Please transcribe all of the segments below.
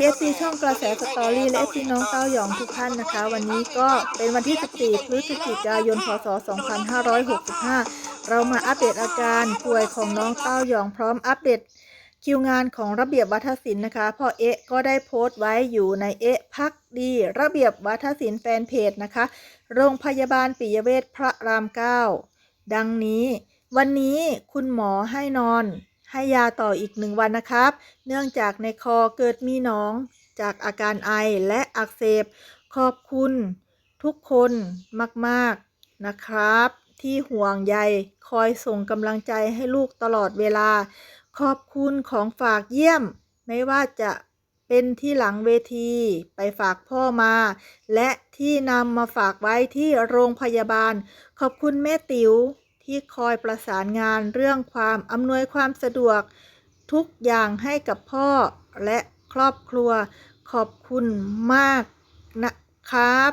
เอฟซีช่องกระแสสตอรี่และเอฟซีน้องเต้าหยองทุกท่านนะคะ วันนี้ก็เป็นวันที่ 14 พฤศจิกายน พศ 2565 เรามาอัปเดตอาการป่วยของน้องเต้าหยองพร้อมอัปเดตคิวงานของระเบียบวัฒศิลป์นะคะพ่อเอ๊ะก็ได้โพสต์ไว้อยู่ในเอ๊ะพักดี ระเบียบวัฒศิลป์แฟนเพจนะคะ โรงพยาบาลปิยเวชพระรามเก้าดังนี้ วันนี้คุณหมอให้นอน ให้ยาต่ออีกหนึ่งวันนะครับ เนื่องจากในคอเกิดมีหนอง จากอาการไอและอักเสบ ขอบคุณทุกคนมาก ๆ นะครับ ที่ห่วงใยคอยส่งกำลังใจให้ลูกตลอดเวลา ขอบคุณของฝากเยี่ยม ไม่ว่าจะเป็นที่หลังเวทีไปฝากพ่อมา และที่นำมาฝากไว้ที่โรงพยาบาล ขอบคุณแม่ติ๋ว ที่คอยประสานงานเรื่องความอำนวยความสะดวก ทุกอย่างให้กับพ่อและครอบครัวขอบคุณมากนะครับ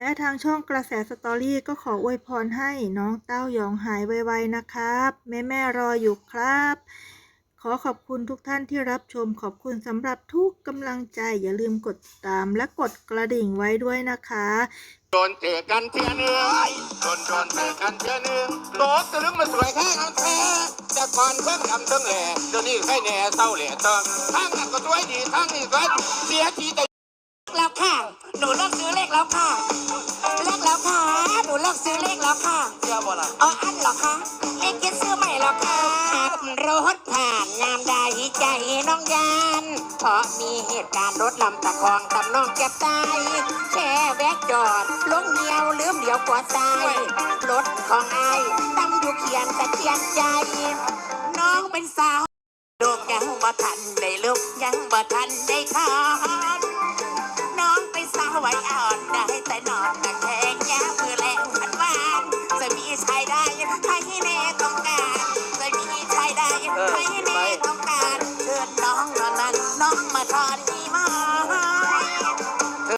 และทางช่องกระแสสตอรี่ก็ขออวยพรให้น้องเต้าหยองหายไวๆนะครับ แม่แม่รออยู่ครับ ขอขอบคุณทุกท่านที่รับชมขอบคุณสำหรับทุกกำลังใจอย่าลืมกดติดตามและกดกระดิ่งไว้ด้วยนะคะ โดนเจอกันเทียหนึงโด ก่อนเจอกันเทียหนึงโตตะลึงมาสวยแค่กันแท้แต่ก่อนเพิ่งทำเพิ่งแหล่เดี๋ยวนี้ใครแหน่เศร้าแหล่เติมทางนั้นก็สวยดีทางนี้ก็เสียทีแต่แล้วค่ะ หนูเลิกซื้อเลขแล้วค่ะ เลขแล้วค่ะ หนูเลิกซื้อเลขแล้วค่ะเชื่อบ่ล่ะอ๋ออันเหรอคะ น้องยาน เพราะมีเหตุการณ์รถลำตะคองตำน้องแก็บตายแค่แวะจอดลงเหียวลืมเดี๋ยวกว่าตายรถของไอ้ตั้งอยู่เขียนแต่เคียนใจ น้องเป็นสาวลูกยังบ่ทันได้ลุกยังบ่ทันได้ทา จะมีชายได้ให้แน่ต้องการเชิญน้องนอนนั้นน้องมาทอน